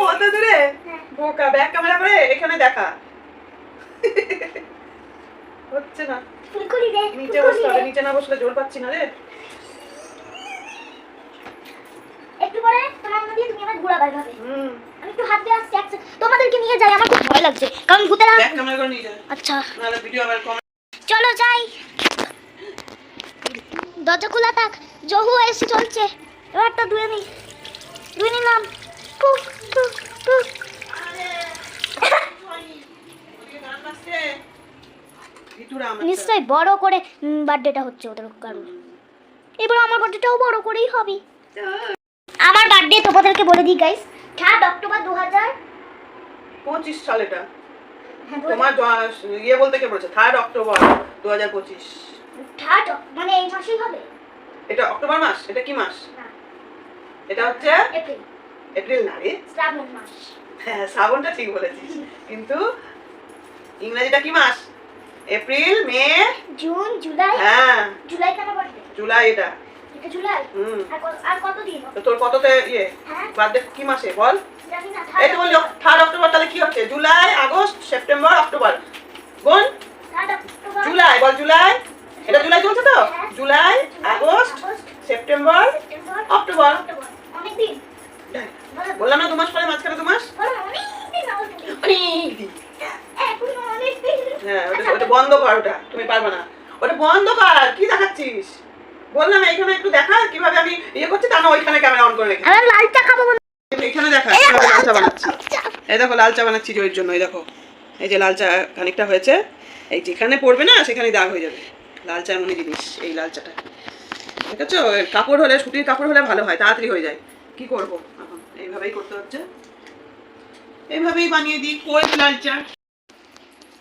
কত দূরে হ্যাঁ। বোকা ব্যাক ক্যামেরা করে এখানে দেখা। হচ্ছে না। নিচে বসতে হবে নিচে না বসলে জোর পাচ্ছি না রে। একটু পরে তোমার মধ্যে তুমি আমার ঘোরা বার হবে আমি একটু হাত দিয়ে আসছি তোমাদেরকে নিয়ে যাই আমার খুব ভয় লাগছে। কারণ ভূতেরা ব্যাক ক্যামেরা করে নিয়ে যা আচ্ছা। ভিডিও আবার চলো যাই। দরজা খোলা থাক। জহু এসে চলছে। এবারটা ধুয়ে নি। ধুয়ে নিলাম। নিশ্চয়ই বড় করে বার্থডেটা হচ্ছে ওদের কারণ। এবার আমার বার্থডেটাও বড় করেই হবে। আমার বার্থডে তোমাদেরকে বলে দিই গাইস থার্ড অক্টোবর দু হাজার পঁচিশ সাল এটা। হ্যাঁ, তোমার ইয়ে বলতে কে বলছে? থার্ড অক্টোবর দু হাজার পঁচিশ। থার্ড মানে এই মাসেই হবে? এটা অক্টোবর মাস? এটা কি মাস? না। এটা হচ্ছে এপ্রিল। না রে শ্রাবণ মাস। হ্যাঁ শ্রাবণটা ঠিক বলেছিস। কিন্তু ইংরেজিটা কি মাস? April May? June July? হ্যাঁ। জুলাই কেন বার্থডে জুলাই এটা। এটা জুলাই? হুম। আর কত- দিন? তো তোর কততে ইয়ে? হ্যাঁ। বার্থডে কি মাসে? বল। এই তো বললি থার্ড অক্টোবর তাহলে কি হচ্ছে? July August September October. বোন জুলাই বল জুলাই। এটা জুলাই চলছে তো? হ্যাঁ। July August September October. বললাম না পরে মাঝখানে হ্যাঁ ওটা ওটা বন্ধ কর ওটা তুমি পারবে না। ওটা বন্ধ কর কি দেখাচ্ছিস? বললাম এইখানে একটু দেখা কীভাবে আমি ইয়ে করছি তা না ওইখানে ক্যামেরা অন করে রেখে আমার লাল চা খাব এখানে দেখা কীভাবে লাল চা বানাচ্ছি। এই দেখো লাল চা বানাচ্ছি জয়ের জন্য এই দেখো। এই যে লাল চা খানিকটা হয়েছে এই যেখানে পড়বে না সেখানে দাগ হয়ে যাবে। লাল চা এমনই জিনিস এই লাল চাটা। কাপড় হলে সুতির কাপড় হলে ভালো হয় তাড়াতাড়ি হয়ে যায়। কি করব? এখন এইভাবেই করতে হচ্ছে। এইভাবেই বানিয়ে দিই কই লাল চা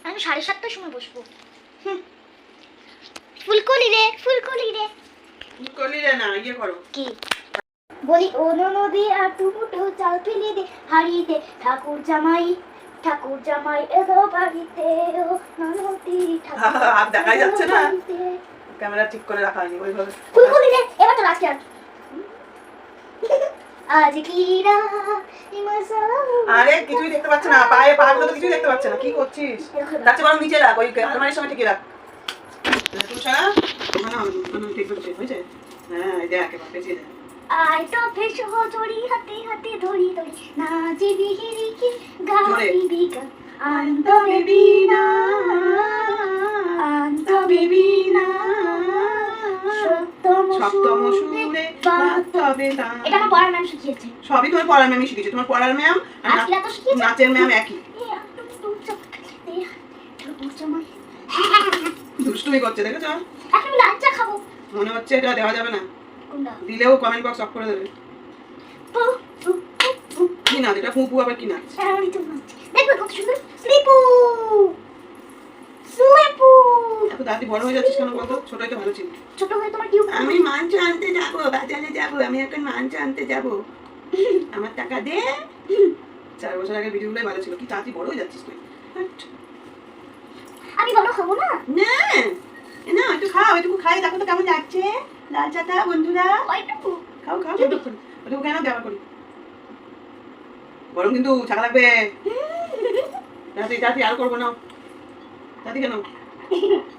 আমি সাড়ে সাতটার সময় বসবো। ফুলকলি রে ফুলকলি রে। করলি রে না ইয়ে করো। কি? বলি ও নদী আর টুমুটো চাল ফেলে দে হারিয়ে ঠাকুর জামাই ঠাকুর জামাই এলো বাড়িতে ও নদী দেখাই যাচ্ছে না। ক্যামেরা ঠিক করে রাখা হয়নি ওইভাবে। ফুলকলি রে এবার তো লাস্ট আজ কি আরে কিছুই দেখতে পাচ্ছে না পায়ে পা গুলো তো কিছুই দেখতে পাচ্ছে না কি করছিস? চেয়ে বরং নিচে রাখ ওই আলমারির সময় ঠিকই রাখ। তুই ছাড়া না না না, সপ্তম সপ্তম সুরে সুরে বাত- তবে এটা আমার পড়ার ম্যাম শিখিয়েছে। সবই তোমার পড়ার ম্যামই শিখেছে তোমার পড়ার ম্যাম আর আজকে এত শিখিয়েছে? নাচের ম্যাম একই। এ, একদম তুম চক, এ, ঠাকুর জামাই। দুষ্টুমি। করছে দেখেছ? এখন আমি খাব। মনে হচ্ছে এটা দেওয়া যাবে না। দিলেও কমেন্ট বক্স অফ করে দেবে। কি নাচ? এটা ফুপু আবার কি নাচ? হ্যাঁ। দেখবে কত সুন্দর? স্লিপু স্লিপু এত দাদি বড় হয়ে যাচ্ছিস কেন বলতো? ছোটই তো ভালো ছিল। ছোট হয়ে তোমার কি আমি মাংস আনতে যাব বাজারে যাব আমি এখন মাংস আনতে যাব। আমার টাকা দে। চার বছর আগে ভিডিওগুলোই ভালো ছিল। কি তাড়াতাড়ি বড় হয়ে যাচ্ছিস তুই? আমি বড় খাব না? না না একটু খাও একটু খাই। দেখো তো কেমন লাগছে। লাল চাটা বন্ধুরা। খাও খাও ওটুকু কেন ব্যবহার করি? গরম কিন্তু ছাকা লাগবে। তাড়াতাড়ি তাড়াতাড়ি আর করব না। তাড়াতাড়ি কেন?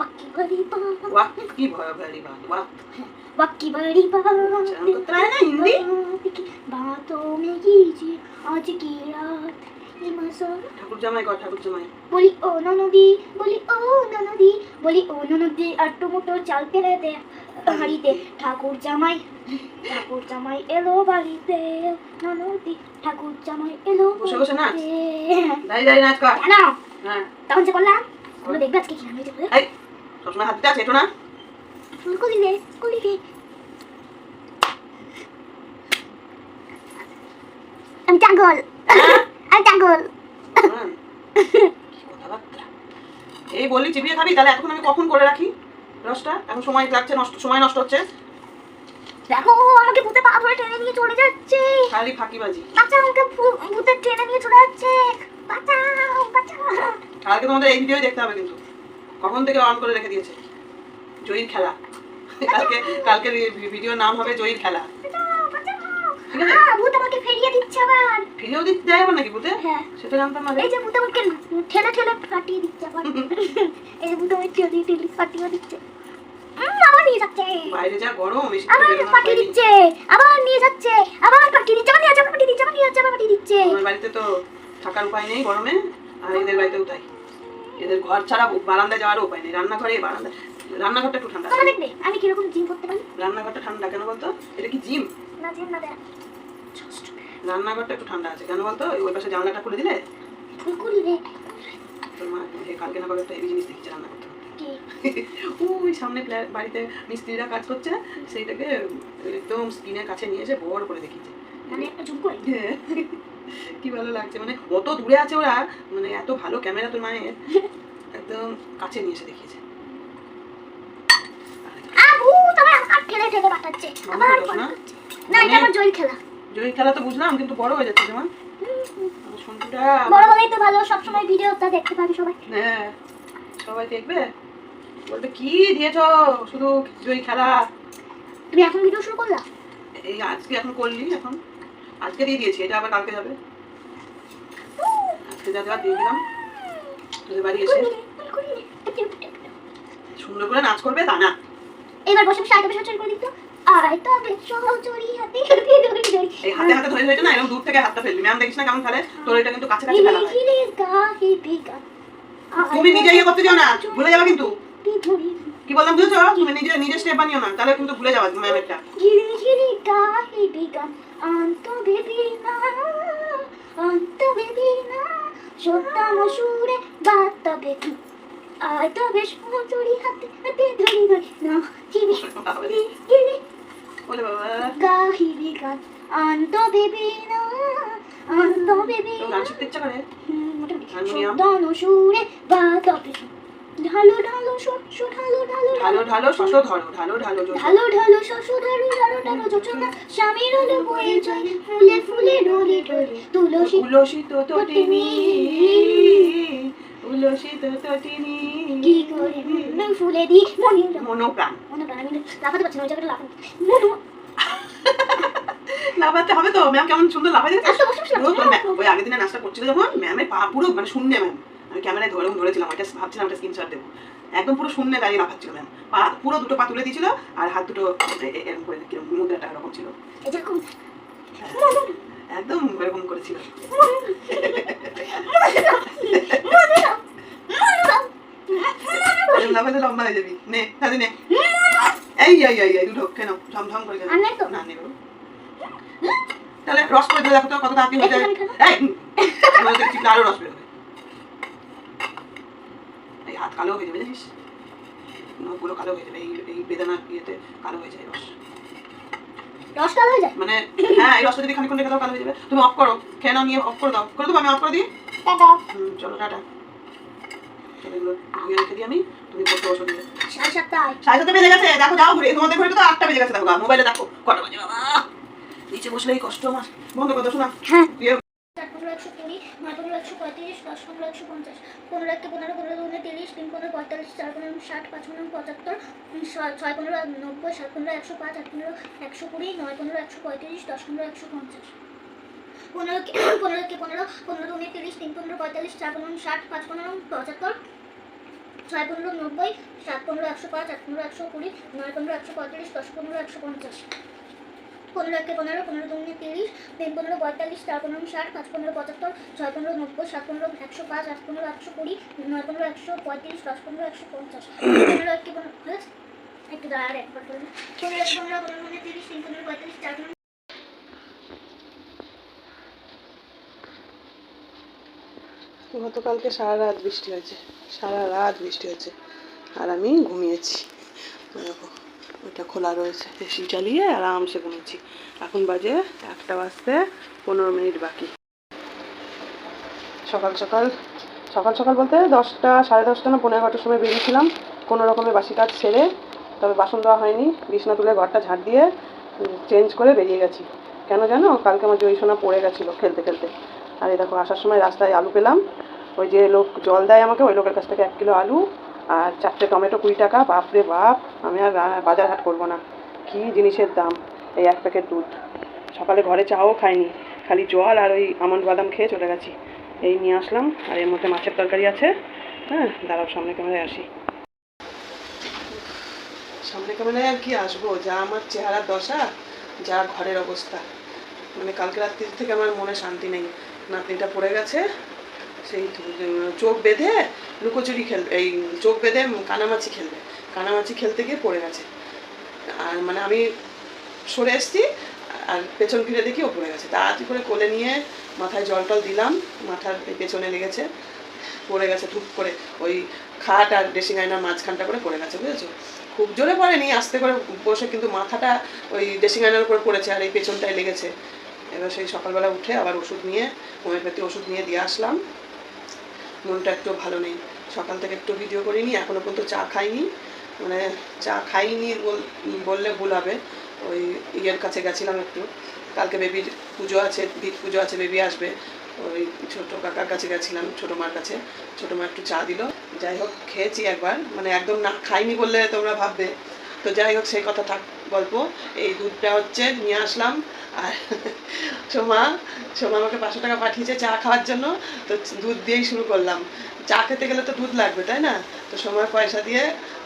বাকি বাড়ি বাক বাড়ি ঠাকুর জামাই কর ঠাকুর জামাই বলি ও ননদি বলি ও ননদি বলি ও ননদি আট্টু মুটো চাল ফেলে দে হাড়িতে ঠাকুর জামাই ঠাকুর জামাই এলো বাড়িতে ননদি ঠাকুর জামাই এলো বসে বসে নাচ দাঁড়িয়ে দাঁড়িয়ে নাচ তখন যে করলাম দেখবে আজকে কি সবসময় হাত আছে এটো না ফুলকলি নে ফুলকলি নে আমি এই বললি চিবিয়ে খাবি তাহলে এখন আমি কখন করে রাখি? রসটা? এখন সময় লাগছে নষ্ট সময় নষ্ট হচ্ছে। দেখো আমাকে ভূতে পা ধরে টেনে নিয়ে চলে যাচ্ছে। খালি ফাঁকিবাজি। বাচ্চা আমাকে ভূতে টেনে নিয়ে চলে যাচ্ছে। বাঁচাও বাঁচাও। কালকে তোমাদের এই ভিডিও দেখতে হবে কিন্তু। কখন থেকে অন করে রেখে দিয়েছে? জয়ীর খেলা। কালকে কালকের ভিডিওর নাম হবে জয়ীর খেলা। ভূত আমাকে ফেরিয়ে দিচ্ছে আবার। ভিডিও দিতে দেয় আবার নাকি বুঝে হ্যাঁ। সেটা জানতাম না এই যে ভূত আমাকে ঠেলে ঠেলে ফাটিয়ে দিচ্ছে আবার। এই যে ভূত আমাকে ঠেলে ঠেলে ফাটিয়ে দিচ্ছে। আবার নিয়ে যাচ্ছে। বাইরে যা গরম আবার পাঠিয়ে দিচ্ছে। আবার নিয়ে যাচ্ছে। আবার পাঠিয়ে দিচ্ছে। আবার নিয়ে যাচ্ছে দিচ্ছে আবার নিয়ে যাচ্ছে আবার পাঠিয়ে দিচ্ছে। আমার বাড়িতে তো থাকার উপায় নেই গরমে আর এদের বাড়িতেও তাই। এদের ঘর ছাড়া বারান্দায় যাওয়ার উপায় নেই। রান্নাঘরে বারান্দা রান্নাঘরটা একটু ঠান্ডা। আমি কীরকম জিম করতে পারি? রান্নাঘরটা ঠান্ডা কেন বলতো? এটা কি জিম? না জিম না রান্নাঘরটা একটু ঠান্ডা আছে। কেন বলতো? ওই পাশে জানলাটা খুলে দিলে? তোর মা কালকে না কবে একটা হেভি জিনিস দেখছে রান্না করতে। ওই সামনে বাড়িতে মিস্ত্রিরা কাজ করছে সেইটাকে একদম স্ক্রিনের কাছে নিয়ে এসে বড় করে দেখিয়েছে। মানে একটা জুম করে? হ্যাঁ। কি ভালো লাগছে? মানে অত দূরে আছে ওরা মানে এত ভালো ক্যামেরা তোর মায়ের একদম কাছে নিয়ে এসে দেখিয়েছে। জয়ী খেলা। তো বুঝলাম কিন্তু বড় হয়ে যাচ্ছে যেমন। বড় হলেই তো ভালো সবসময় ভিডিওটা দেখতে পাবি সবাই। হ্যাঁ সবাই দেখবে। বলবে কি দিয়েছ? শুধু জয়ী খেলা? তুমি এখন ভিডিও শুরু করলা? এই আজকে এখন করলি এখন। আজকে দিয়ে দিয়েছি এটা আবার কালকে যাবে। আজকে যা দেওয়া দিয়ে দিলাম তোদের বাড়ি এসে। সুন্দর করে নাচ করবে তা না এবার বসে বসে আগে বসে চুরি করে দিত। আয় তবে হাতে হাতে দড়ি দড়ি এই হাতে হাতে ধরে ধরে না এরকম দূর থেকে হাতটা ফেলবি। ম্যাম দেখিস না কেমন তোর এটা কিন্তু কাছে কাছে হয়। তুমি নিজে ইয়ে করতে যাও না ভুলে যাবে কিন্তু। কি বললাম বুঝেছ? তুমি নিজে নিজে স্টেপ বানিও না তাহলে কিন্তু ভুলে যাবে ম্যামেরটা। হিরে হিরে গাহি বিগা অন্ত বেবি না অন্ত বেবি না সত্যাম সুরে বাত বেবি আয় তবে চুরি হাতে হাতে ধরি ধরি না হিরে হিরে বলে বাবা। গাহি বিগা অন্ত বেবি না অন্ত বেবি তোর গান করে হারমোনিয়াম? সত্যাম সুরে বাত বেবি ঢালো ঢালো শস্য ঢালো ঢালো ঢালো ঢালো শশ ধরো ঢালো ঢালো ঢালো ঢালো শস্য ঢালো ঢালো ঢালো যোচনা স্বামীর হলো বয়ে যায় ফুলে ফুলে ডোলে ডোলে তুলসী তুলসী তো উলসিত তটিনী উলসিত তটিনী কি করে মনে ফুলে দি মনে মনোপ্রাণ মনে প্রাণ আমি লাফাতে পারছি না ওই জায়গাটা লাফাতে মনে লাফাতে হবে তো ম্যাম কেমন সুন্দর লাফাতে ওই আগের দিনে নাচটা করছিল যখন ম্যামের পা পুরো মানে শূন্য ম্যাম আমি ক্যামেরায় ধরে ধরেছিলাম ওইটা ভাবছিলাম একটা স্ক্রিনশট দেবো। একদম পুরো শূন্য দাঁড়িয়ে লাফাচ্ছিল ম্যাম পা পুরো দুটো পা তুলে দিয়েছিল আর হাত দুটো এরকম করে কীরকম মুদ্রাটা এরকম ছিল। একদম এরকম করেছিল। লাফাতে লম্বা হয়ে যাবি। নে নে। এই এই এই এই দুটো কেন? ঝমঝম করে? না নেই তাহলে রস করে দেখো তো কত তাড়াতাড়ি হয়ে এই আরও রস এই হাত কালো হয়ে যাবে জানিস? নখগুলো কালো হয়ে যাবে এই এই ইয়েতে কালো হয়ে যায় রস। রস কালো হয়ে যায়? মানে হ্যাঁ এই রসটা যদি খানিক্ষণ রেখে দাও কালো হয়ে যাবে। তুমি অফ করো খেয়ে নাও নিয়ে অফ করে দাও। করে দেবো আমি অফ করে দিই? টাটা। হুম, চলো টাটা। চলো এগুলো ধুয়ে রেখে দিই আমি। তুমি পড়তে বসো দিয়ে সাড়ে সাতটায়। সাড়ে সাতটা বেজে গেছে। দেখো যাও ঘুরে। তোমাদের ঘরে তো আটটা বেজে গেছে দেখো মোবাইলে দেখো। কটা বাজে বাবা। নিচে বসলেই কষ্ট আমার। বন্ধ করে শোনা হ্যাঁ ইয়ে চার পনেরো একশো কুড়ি নয় পনেরো একশো পঁয়ত্রিশ দশ পনেরো একশো পঞ্চাশ। পনেরো একটা পনেরো পনেরো দুনে তিরিশ, তিন পনেরো পঁয়তাল্লিশ, চার পনেরো ষাট, পাঁচ পনেরো পঁচাত্তর ছয় পনেরো নব্বই, সাত পনেরো একশো পাঁচ, আট পনেরো একশো কুড়ি, নয় পনেরো একশো পঁয়ত্রিশ, দশ পনেরো একশো পঞ্চাশ। পনেরো পনেরো কে পনেরো পনেরো দুনে তিরিশ, তিন পনেরো পঁয়তাল্লিশ, চার পনেরো ষাট, পাঁচ পনেরো পঁচাত্তর, ছয় পনেরো নব্বই, সাত পনেরো একশো পাঁচ, আট পনেরো একশো কুড়ি, নয় পনেরো একশো পঁয়ত্রিশ, দশ পনেরো একশো পঞ্চাশ। পনেরো একে পনেরো পনেরো দুগুণে তিরিশ, তিন পনেরো পঁয়তাল্লিশ, চার পনেরো ষাট, পাঁচ পনেরো পঁচাত্তর, ছয় পনেরো নব্বই, সাত পনেরো একশো পাঁচ, আট পনেরো একশো কুড়ি, নয় পনেরো একশো পঁয়ত্রিশ, দশ পনেরো একশো পঞ্চাশ। পনেরো একে পনেরো হয়েছে? একটু দাঁড়ার একবার পনেরো পনেরো পনেরো দুগুণে তিরিশ, তিন পনেরো পঁয়তাল্লিশ, চার পনেরো গতকালকে সারা রাত বৃষ্টি হয়েছে, সারা রাত বৃষ্টি হয়েছে, আর আমি ঘুমিয়েছি। দেখো ওইটা খোলা রয়েছে। এসি চালিয়ে আরামসে ঘুমিয়েছি। এখন বাজে একটা বাজতে পনেরো মিনিট বাকি। সকাল সকাল সকাল সকাল বলতে দশটা, সাড়ে দশটা না পনেরো এগারোটার সময় বেরিয়েছিলাম। কোনো রকমের বাসি কাজ সেরে তবে বাসন দেওয়া হয়নি। বিছনা তুলে ঘরটা ঝাড় দিয়ে চেঞ্জ করে বেরিয়ে গেছি। কেন জানো? কালকে আমার জয়ী সোনা পড়ে গেছিল খেলতে খেলতে। আর এই দেখো, আসার সময় রাস্তায় আলু পেলাম। ওই যে লোক জল দেয় আমাকে, ওই লোকের কাছ থেকে এক কিলো আলু। আর চারটে টমেটো কুড়ি টাকা, বাপরে বাপ, আমি আর বাজার হাট করব না। কী জিনিসের দাম? এই এক প্যাকেট দুধ। সকালে ঘরে চাও খাইনি, খালি জল আর ওই আমন্ড বাদাম খেয়ে চলে গেছি। এই নিয়ে আসলাম, আর এর মধ্যে মাছের তরকারি আছে। হ্যাঁ দাঁড়াও, সামনে ক্যামেরায় আসি। সামনে ক্যামেরায় আর কি আসব? যা আমার চেহারা দশা, যা ঘরের অবস্থা। মানে কালকে রাত্রি থেকে আমার মনে শান্তি নেই। নাতনিটা পড়ে গেছে, সেই চোখ বেঁধে লুকোচুরি খেলবে, এই চোখ বেঁধে কানামাছি খেলবে। কানামাছি খেলতে গিয়ে পড়ে গেছে। আর মানে আমি সরে এসছি, আর পেছন ফিরে দেখি ও পড়ে গেছে। তাড়াতাড়ি করে কোলে নিয়ে মাথায় জল টল দিলাম, মাথার পেছনে লেগেছে, পড়ে গেছে ধুপ করে। ওই খাট আর ড্রেসিং আয়নার মাঝখানটা করে পড়ে গেছে, বুঝেছ? খুব জোরে পড়েনি, আস্তে করে বসে কিন্তু মাথাটা ওই ড্রেসিং আয়নার উপরে পড়েছে আর এই পেছনটায় লেগেছে। এবার সেই সকালবেলা উঠে আবার ওষুধ নিয়ে, হোমিওপ্যাথি ওষুধ নিয়ে দিয়ে আসলাম। মনটা একটু ভালো নেই। সকাল থেকে একটু ভিডিও করিনি এখনও পর্যন্ত চা খাইনি। মানে চা খাইনি বল- বললে ভুল হবে, ওই ইয়ের কাছে গেছিলাম একটু। কালকে বেবির পুজো আছে, ভিত পুজো আছে বেবি আসবে। ওই ছোটো কাকার কাছে গেছিলাম, ছোটো মার কাছে। ছোটো মা একটু চা দিল। যাই হোক, খেয়েছি একবার। মানে একদম না খাইনি বললে তোমরা ভাববে। তো যাই হোক, সেই কথা থাক গল্প। এই দুধটা হচ্ছে নিয়ে আসলাম। আর সোমা সোমা আমাকে পাঁচশো টাকা পাঠিয়েছে চা খাওয়ার জন্য। তো দুধ দিয়েই শুরু করলাম। চা খেতে গেলে তো দুধ লাগবে, তাই না? তো সময় পয়সা দিয়ে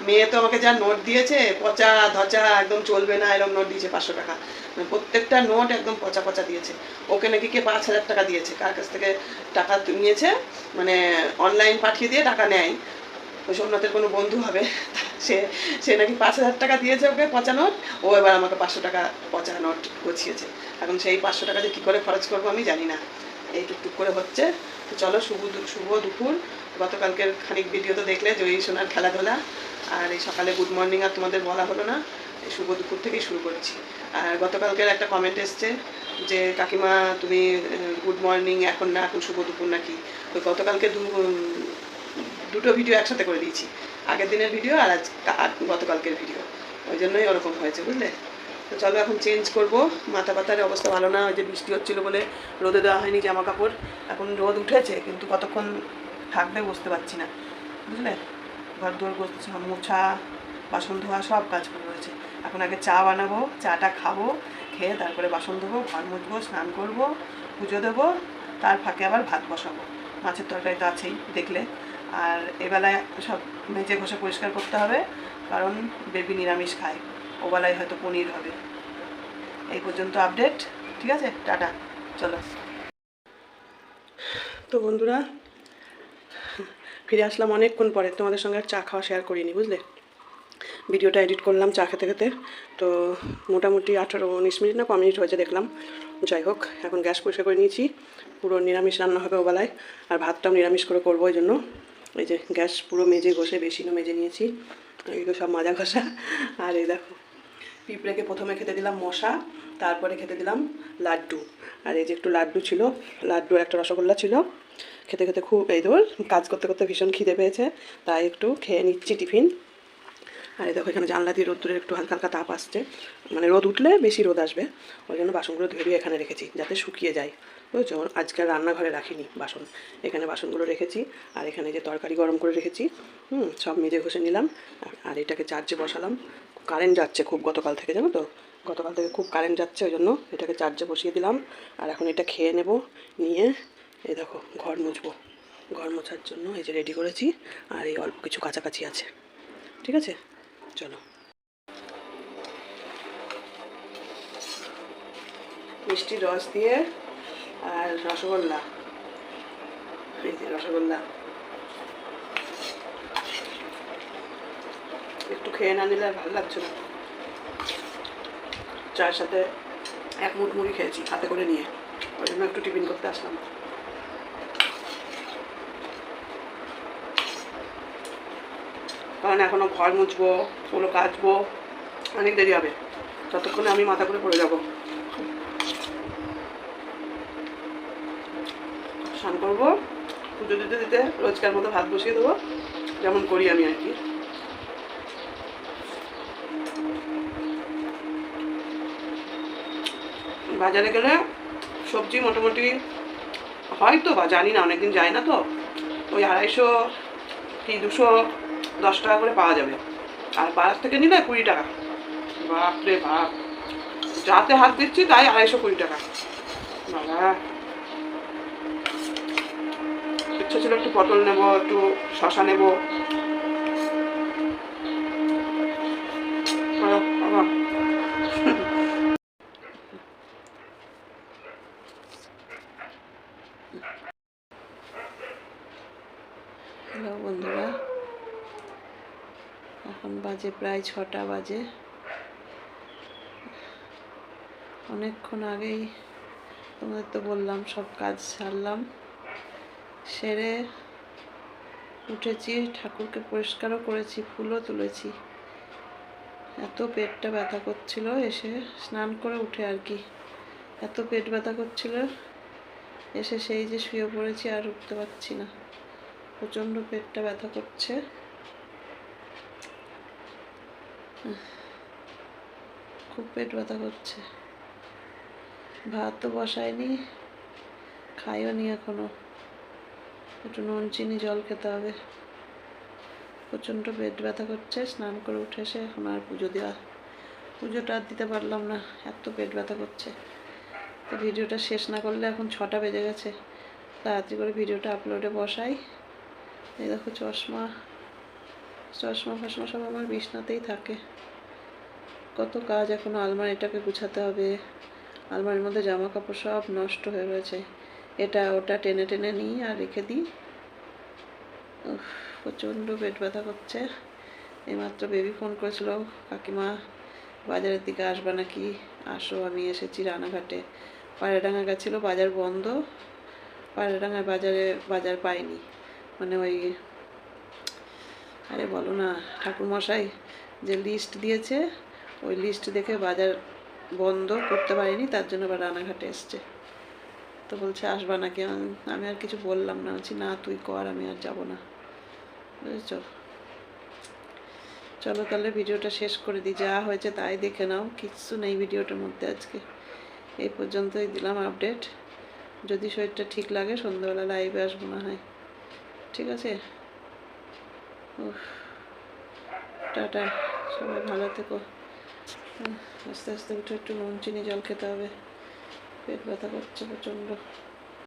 মেয়ে তো আমাকে যা নোট দিয়েছে, পচা, ধচা, একদম চলবে না এরকম নোট দিয়েছে পাঁচশো টাকা। মানে প্রত্যেকটা নোট একদম পচা পচা দিয়েছে। ওকে নাকি কে পাঁচ হাজার টাকা দিয়েছে, কার কাছ থেকে টাকা নিয়েছে মানে অনলাইন পাঠিয়ে দিয়ে টাকা নেয়। ওই সোমনাথের কোনো বন্ধু হবে, সে সে নাকি পাঁচ হাজার টাকা দিয়েছে ওকে পচা নোট ও এবার আমাকে পাঁচশো টাকা পচা নোট গছিয়েছে। এখন সেই পাঁচশো টাকা যে কী করে খরচ করব আমি জানি না। এই টুকটুক করে হচ্ছে। তো চলো, শুভ শুভ দুপুর। গতকালকের খানিক ভিডিও তো দেখলে জয়ী সোনার খেলাধুলা। আর এই সকালে গুড মর্নিং আর তোমাদের বলা হলো না, এই শুভ দুপুর থেকেই শুরু করছি। আর গতকালকের একটা কমেন্ট এসছে যে, কাকিমা তুমি গুড মর্নিং এখন না, এখন শুভ দুপুর নাকি? তো গতকালকে দু দুটো ভিডিও একসাথে করে দিয়েছি। আগের দিনের ভিডিও আর আজ গতকালকের ভিডিও ওই জন্যই ওরকম হয়েছে, বুঝলে? তো চলো এখন চেঞ্জ করব। মাথা পাতার অবস্থা ভালো না, ওই যে বৃষ্টি হচ্ছিল বলে রোদে দেওয়া হয়নি জামা কাপড় এখন রোদ উঠেছে, কিন্তু কতক্ষণ থাকবে বুঝতে পারছি না, বুঝলে? ঘর গোছা মোছা, বাসন ধোয়া, সব কাজ করে রয়েছে। এখন আগে চা বানাবো, চাটা খাব, খেয়ে তারপরে বাসন ধোবো, ঘর মুছবো, স্নান করব, পুজো দেবো, তার ফাঁকে আবার ভাত বসাবো। মাছের তরকারি তো আছেই, দেখলে। আর এবেলায় সব মেজে ঘষে পরিষ্কার করতে হবে, কারণ বেবি নিরামিষ খায়। ওবেলায় হয়তো পনির হবে। এই পর্যন্ত আপডেট ঠিক আছে? টাটা। চলো। তো বন্ধুরা, ফিরে আসলাম অনেকক্ষণ পরে। তোমাদের সঙ্গে আর চা খাওয়া শেয়ার করিনি, বুঝলে? ভিডিওটা এডিট করলাম চা খেতে খেতে। তো মোটামুটি আঠারো উনিশ মিনিট না ক মিনিট হয়েছে দেখলাম। যাই হোক, এখন গ্যাস পরিষ্কার করে নিয়েছি। পুরো নিরামিষ রান্না হবে ওবেলায়। আর ভাতটাও নিরামিষ করে করব ওই জন্য। এই যে গ্যাস পুরো মেজে ঘষে বেশিনও মেজে নিয়েছি। এগুলো সব মাজা ঘষা। আর এই দেখো, পিঁপড়েকে প্রথমে খেতে দিলাম মশা, তারপরে খেতে দিলাম লাড্ডু। আর এই যে একটু লাড্ডু ছিল লাড্ডু একটা রসগোল্লা ছিল। খেতে খেতে খুব এই ধর, কাজ করতে করতে ভীষণ খিদে পেয়েছে, তাই একটু খেয়ে নিচ্ছি টিফিন। আর এই দেখো, এখানে জানলা দিয়ে রোদ্দুরের একটু হালকা হালকা তাপ আসছে। মানে রোদ উঠলে বেশি রোদ আসবে। ওই জন্য বাসনগুলো ধুয়ে এখানে রেখেছি, যাতে শুকিয়ে যায়। বুঝছ আজকে রান্নাঘরে রাখিনি বাসন। এখানে বাসনগুলো রেখেছি, আর এখানে যে তরকারি গরম করে রেখেছি, হুম, সব মেজে ঘষে নিলাম, আর- আর এটাকে চার্জে বসালাম। কারেন্ট যাচ্ছে খুব গতকাল থেকে, জানো তো? গতকাল থেকে খুব কারেন্ট যাচ্ছে, ওই জন্য এটাকে চার্জে বসিয়ে দিলাম, আর এখন এটা খেয়ে নেব, নিয়ে এই দেখো, ঘর মুছবো। ঘর মোছার জন্য এই যে রেডি করেছি, আর এই অল্প কিছু কাছাকাছি আছে। ঠিক আছে? চলো। মিষ্টি রস দিয়ে আর রসগোল্লা। রসগোল্লা। একটু খেয়ে না নিলে ভালো লাগছে না। চায়ের সাথে এক মুঠ মুড়ি খেয়েছি, হাতে করে নিয়ে। ওই জন্য একটু টিফিন করতে আসলাম। কারণ এখনও ঘর মুছবো ওগুলো কাচবো, অনেক দেরি হবে। ততক্ষণে আমি মাথা করে পড়ে যাব। স্নান করব। পুজো দিতে দিতে রোজকার মতো ভাত বসিয়ে দেবো। যেমন করি আমি আর কি। বাজারে গেলে সবজি মোটামুটি হয়তো বা জানি না, অনেকদিন যায় না তো। ওই আড়াইশো কি দুশো দশ টাকা করে পাওয়া যাবে। আর বাজার থেকে নিলে কুড়ি টাকা। বাপরে বাপ। যাতে হাত দিচ্ছি তাই আড়াইশো কুড়ি টাকা। বাবা। ইচ্ছা ছিল একটু পটল নেব, একটু শশা নেব। বন্ধুরা, এখন বাজে প্রায় ছটা বাজে। অনেকক্ষণ আগেই তোমাদের তো বললাম, সব কাজ সারলাম। সেরে উঠেছি, ঠাকুরকে পরিষ্কারও করেছি, ফুলও তুলেছি। এত পেটটা ব্যথা করছিল, এসে স্নান করে উঠে আর কি। এত পেট ব্যথা করছিল, এসে সেই যে শুয়ে পড়েছি আর উঠতে পারছি না। প্রচণ্ড পেটটা ব্যথা করছে। খুব পেট ব্যথা করছে। ভাত তো বসায়নি খাইও নি এখনও। একটু নুন, চিনি, জল খেতে হবে। প্রচণ্ড পেট ব্যথা করছে, স্নান করে উঠে এসে এখন আর পুজো দেওয়া, পুজোটা আর দিতে পারলাম না, এত পেট ব্যথা করছে। তো ভিডিওটা শেষ না করলে এখন ছটা বেজে গেছে। তাড়াতাড়ি করে ভিডিওটা আপলোডে বসাই। এই দেখো চশমা চশমা ফশমা সব আমার বিছনাতেই থাকে। কত কাজ এখনও আলমারিটাকে গুছাতে হবে। আলমারির মধ্যে জামা কাপড় সব নষ্ট হয়ে রয়েছে। এটা ওটা টেনে টেনে নিই আর রেখে দিই। প্রচণ্ড পেট ব্যথা করছে। এইমাত্র বেবি ফোন করেছিল, কাকিমা বাজারের দিকে আসবে নাকি? আসো, আমি এসেছি রানাঘাটে। পায়রাডাঙ্গা গেছিল, বাজার বন্ধ। পায়রাডাঙ্গায় বাজারে, বাজার পাইনি। মানে ওই, আরে বলো না, ঠাকুরমশাই যে লিস্ট দিয়েছে, ওই লিস্ট দেখে বাজার বন্ধ করতে পারিনি, তার জন্য আবার রানাঘাটে এসছে। তো বলছে, আসবা নাকি? আমি আর কিছু বললাম না। বলছি, না, তুই কর, আমি আর যাব না। বুঝেছ চলো। তাহলে ভিডিওটা শেষ করে দিই, যা হয়েছে তাই দেখে নাও কিচ্ছু নেই ভিডিওটার মধ্যে আজকে। এই পর্যন্তই দিলাম আপডেট। যদি শরীরটা ঠিক লাগে, সন্ধ্যাবেলা লাইভে আসব না হয়। ঠিক আছে? টাটা, সবাই ভালো থেকো। আস্তে আস্তে উঠে একটু নুন, চিনি, জল খেতে হবে। পেট ব্যথা করছে প্রচণ্ড।